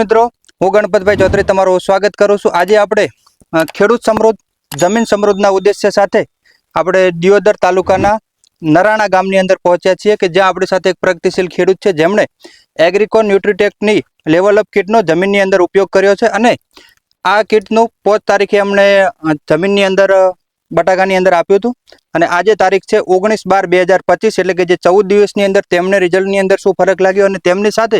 મિત્રો, હું ગણપતભાઈ ચૌધરી તમારું સ્વાગત કરું છું. આજે આપણે ખેડૂત સમૃદ્ધ, જમીન સમૃદ્ધના ઉદ્દેશ્ય સાથે આપણે દિયોદર તાલુકાના નરાણા ગામની અંદર પહોંચ્યા છીએ કે જ્યાં આપણી સાથે એક પ્રગતિશીલ ખેડૂત છે. જેમણે એગ્રીકો ન્યુટ્રીટેકની લેવલ અપ કિટનો જમીનની અંદર ઉપયોગ કર્યો છે અને આ કિટનું પોચ તારીખે અમને જમીનની અંદર બટાકાની અંદર આપ્યું હતું. અને આજે તારીખ છે ઓગણીસ બાર બે હજાર પચીસ, એટલે કે જે ચૌદ દિવસની અંદર તેમને રિઝલ્ટની અંદર શું ફરક લાગ્યો અને તેમની સાથે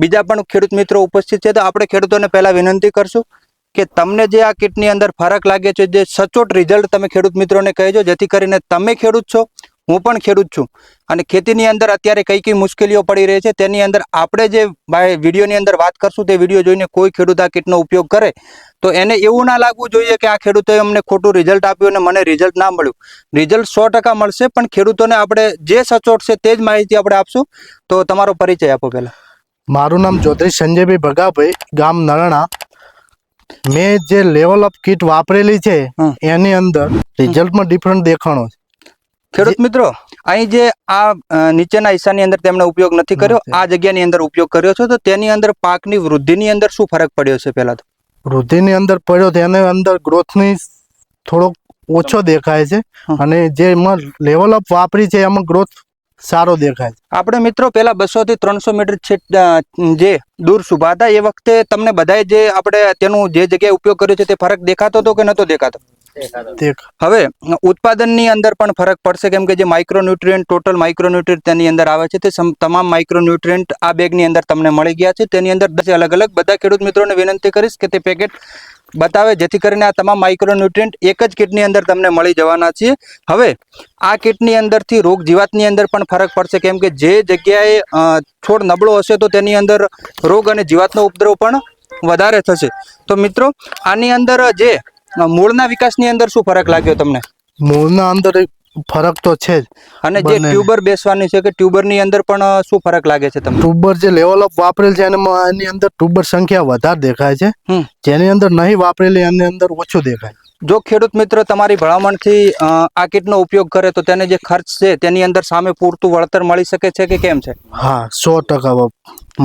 બીજા પણ ખેડૂત મિત્રો ઉપસ્થિત છે. તો આપણે ખેડૂતોને પહેલાં વિનંતી કરશું કે તમને જે આ કિટની અંદર ફરક લાગે છે, જે સચોટ રિઝલ્ટ તમે ખેડૂત મિત્રોને કહેજો, જેથી કરીને તમે ખેડૂત છો હું પણ ખેડૂત છું. અને ખેતીની અંદર અત્યારે કઈ કઈ મુશ્કેલીઓ પડી રહી છે તેની અંદર આપણે જે વિડીયોની અંદર વાત કરશું તે વીડિયો જોઈને કોઈ ખેડૂત આ કિટનો ઉપયોગ કરે તો એને એવું ના લાગવું જોઈએ કે આ ખેડૂતોએ અમને ખોટું રિઝલ્ટ આપ્યું અને મને રિઝલ્ટ ના મળ્યું. રિઝલ્ટ સો ટકા મળશે પણ ખેડૂતોને આપણે જે સચોટ છે તે જ માહિતી આપણે આપશું. તો તમારો પરિચય આપો પહેલાં. મારું નામ જ્યોતિષ સંજયભાઈ ભગાભાઈ ગામ નરણા. મેં જે લેવલ અપ કીટ વાપરેલી છે એની અંદર રિઝલ્ટમાં ડિફરન્ટ દેખાણો છે. ખેડૂત મિત્રો અહીં જે આ નીચેના હિસ્સાની અંદર તેમણે ઉપયોગ નથી કર્યો આ જગ્યાની અંદર ઉપયોગ કર્યો છે તો તેની અંદર પાકની વૃદ્ધિની અંદર શું ફરક પડ્યો છે પહેલા તો? વૃદ્ધિની અંદર પડ્યો તેની અંદર ગ્રોથની થોડોક ઓછો દેખાય છે અને જે એમાં લેવલ અપ વાપરી છે એમાં ગ્રોથ સારો દેખાય છે. આપણે મિત્રો પેલા બસો થી ત્રણસો મીટર જે દૂર સુભા હતા એ વખતે તમને બધાએ જે આપણે તેનું જે જગ્યાએ ઉપયોગ કર્યો છે તે ફરક દેખાતો હતો કે નતો દેખાતો? દેખ હવે, ઉત્પાદનની અંદર પણ ફરક પડશે, કેમ કે જે માઇક્રોન્યુટ્રિયન્ટ ટોટલ માઇક્રોન્યુટ્રિયન્ટ તેની અંદર આવે છે, તે તમામ માઇક્રોન્યુટ્રિયન્ટ આ બેગની અંદર તમને મળી ગયા છે. તેની અંદર દસ અલગ અલગ બધા ખેડૂત મિત્રોને વિનંતી કરીશ કે તે પેકેટ બતાવે, જેથી કરીને આ તમામ માઇક્રોન્યુટ્રિયન્ટ એક જ કિટની અંદર તમને મળી જવાના છે. હવે, આ કિટની અંદરથી રોગ જીવાતની અંદર પણ ફરક પડશે, કેમ કે જે જગ્યાએ છોડ નબળો હશે, તો તેની અંદર રોગ અને જીવાતનો ઉપદ્રવ પણ વધારે થશે. તો મિત્રો, આની અંદર જે મૂળના વિકાસની અંદર શું ફરક લાગ્યો તમને? મૂળના અંદર ફરક તો છે જ. અને જે ટ્યુબર બેસવાની છે કે ટ્યુબરની અંદર પણ શું ફરક લાગે છે તમને? ટ્યુબર જે લેવલ અપ વાપરેલ છે એની અંદર ટ્યુબર સંખ્યા વધારે દેખાય છે. જેની અંદર નહીં વાપરેલી એની અંદર ઓછું દેખાય. જો ખેડૂત મિત્ર તમારી ભલામણથી આ કીટનો ઉપયોગ કરે તો તેને જે ખર્ચ છે તેની અંદર સામે પૂરતું વળતર મળી શકે છે કે કેમ છે? હા સો ટકા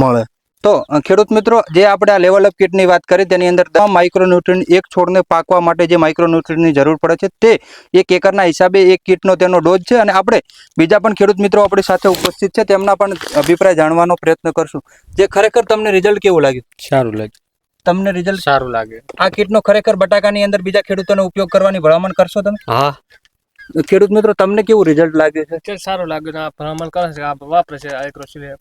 મળે. તો ખેડૂત મિત્રો જે આપણે આ લેવલ અપ કિટની વાત કરી તેની અંદર તમામ માઇક્રોન્યુટ્રિયન્ટ એક છોડને પાકવા માટે જે માઇક્રોન્યુટ્રિયન્ટની જરૂર પડે છે તે એક એકરના હિસાબે એક કિટનો તેનો ડોઝ છે. અને આપણે બીજા પણ ખેડૂત મિત્રો આપણી સાથે ઉપસ્થિત છે તેમના પણ અભિપ્રાય જાણવાનો પ્રયત્ન કરશું. જે ખરેખર તમને રિઝલ્ટ કેવું લાગ્યું? સારું લાગે તમને રિઝલ્ટ સારું લાગે. આ કિટનો ખરેખર બટાકાની અંદર બીજા ખેડૂતોનો ઉપયોગ કરવાની ભલામણ કરશો તમે? હા. ખેડૂત મિત્રો તમને કેવું રિઝલ્ટ લાગે છે? સારું લાગે છે આ ભલામણ કરે છે આ વાપરે છે આ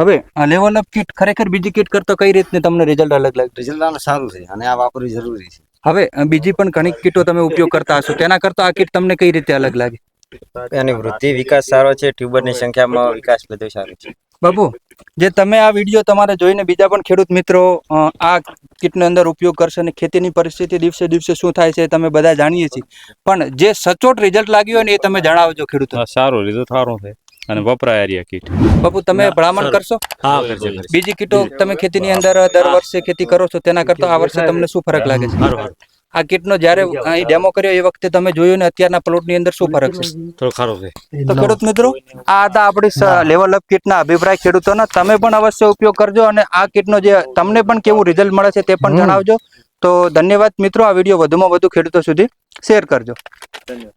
હવે લેવલ અપ કીટ ખરેખર બીજી કીટ કરતો કઈ રીતની તમને રિઝલ્ટ અલગ લાગે? રિઝલ્ટ સારું છે અને આ વાપરવી જરૂરી છે. હવે બીજી પણ ઘણી કીટો તમે ઉપયોગ કરતા હશો. તેના કરતા આ કીટ તમને કઈ રીતે અલગ લાગે? એની વૃદ્ધિ વિકાસ સારો છે ટ્યુબરની સંખ્યામાં વિકાસ બધો સારો છે. બાપુ જે તમે આ વીડિયો તમારે જોઈને બીજા પણ ખેડૂત મિત્રો આ કીટની અંદર ઉપયોગ કરશે અને ખેતીની પરિસ્થિતિ દિવસે દિવસે શું થાય છે તમે બધા જાણીએ છીએ. પણ જે સચોટ રિઝલ્ટ લાગ્યું હોય ને એ તમે જણાવજો ખેડૂતો સારું રિઝલ્ટ સારું છે. અને વપરાય આ કીટ. બાપુ તમે ભલામણ કરશો? હા બીજી કીટો તમે ખેતીની અંદર દર વર્ષે ખેતી કરો છો તેના કરતા આ વર્ષે તમને શું ફરક લાગે છે? આ કીટનો જ્યારે અહીં ડેમો કર્યો એ વખતે તમે જોયું ને અત્યારના પ્લોટની અંદર શું ફરક છે? થોડો ખરો છે. તો ખેડૂત મિત્રો આ હતા આપણી લેવલ અપ કીટના અભિપ્રાય ખેડૂતોના. તમે પણ અવશ્ય ઉપયોગ કરજો અને આ કીટનો જે તમને પણ કેવું રિઝલ્ટ મળે છે તે પણ જણાવજો. તો ધન્યવાદ મિત્રો આ વીડિયો વધુમાં વધુ ખેડૂતો સુધી શેર કરજો.